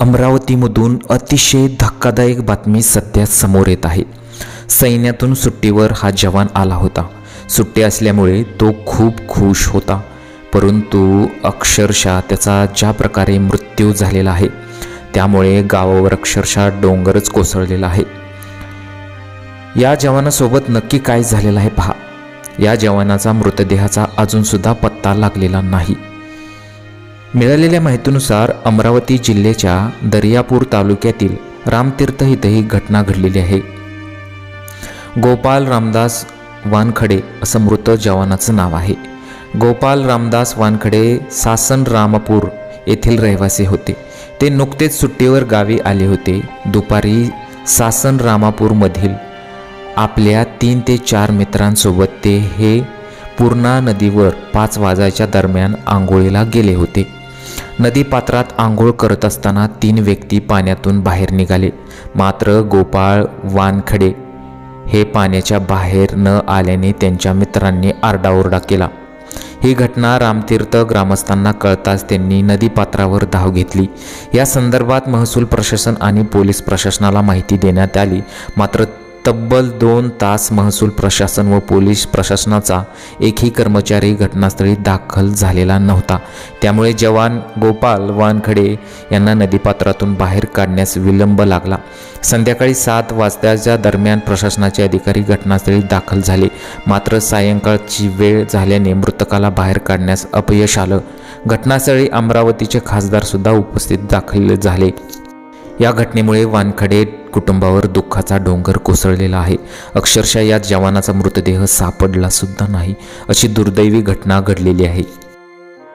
अमरावतीमधून अतिशय धक्कादायक बातमी सध्या समोर येत आहे. सैन्यातून सुट्टीवर हा जवान आला होता. सुट्टी असल्यामुळे तो खूप खुश होता. परंतु अक्षरशः त्याचा ज्या प्रकारे मृत्यू झालेला आहे त्यामुळे गावावर अक्षरशः डोंगरच कोसळलेला आहे. या जवानासोबत नक्की काय झालेलं आहे पहा. या जवानाचा मृतदेहाचा अजूनसुद्धा पत्ता लागलेला नाही. मिळालेल्या माहितीनुसार अमरावती जिल्ह्याच्या दर्यापूर तालुक्यातील रामतीर्थ इथं ही घटना घडलेली आहे. गोपाल रामदास वानखडे असं मृत जवानाचं नाव आहे. गोपाल रामदास वानखडे सासन रामपूर येथील रहिवासी होते. ते नुकतेच सुट्टीवर गावी आले होते. दुपारी सासन रामापूरमधील आपल्या तीन ते चार मित्रांसोबत ते हे पूर्णा नदीवर पाच वाजायच्या दरम्यान आंघोळीला गेले होते. नदीपात्रात आंघोळ करत असताना तीन व्यक्ती पाण्यातून बाहेर निघाले. मात्र गोपाळ वानखडे हे पाण्याच्या बाहेर न आल्याने त्यांच्या मित्रांनी आरडाओरडा केला. ही घटना रामतीर्थ ग्रामस्थांना कळताच त्यांनी नदीपात्रावर धाव घेतली. या संदर्भात महसूल प्रशासन आणि पोलीस प्रशासनाला माहिती देण्यात आली. मात्र तब्बल दोन तास महसूल प्रशासन व पोलीस प्रशासनाचा एकही कर्मचारी घटनास्थळी दाखल झालेला नव्हता. त्यामुळे जवान गोपाल वानखडे यांना नदीपात्रातून बाहेर काढण्यास विलंब लागला. संध्याकाळी सात वाजताच्या दरम्यान प्रशासनाचे अधिकारी घटनास्थळी दाखल झाले. मात्र सायंकाळची वेळ झाल्याने मृतकाला बाहेर काढण्यास अपयश आलं. घटनास्थळी अमरावतीचे खासदारसुद्धा उपस्थित दाखल झाले. या घटनेमुळे वानखडे कुटुंबावर दुःखाचा डोंगर कोसळलेला आहे. अक्षरशः या जवानाचा मृतदेह सापडला सुद्धा नाही. अशी दुर्दैवी घटना घडलेली आहे.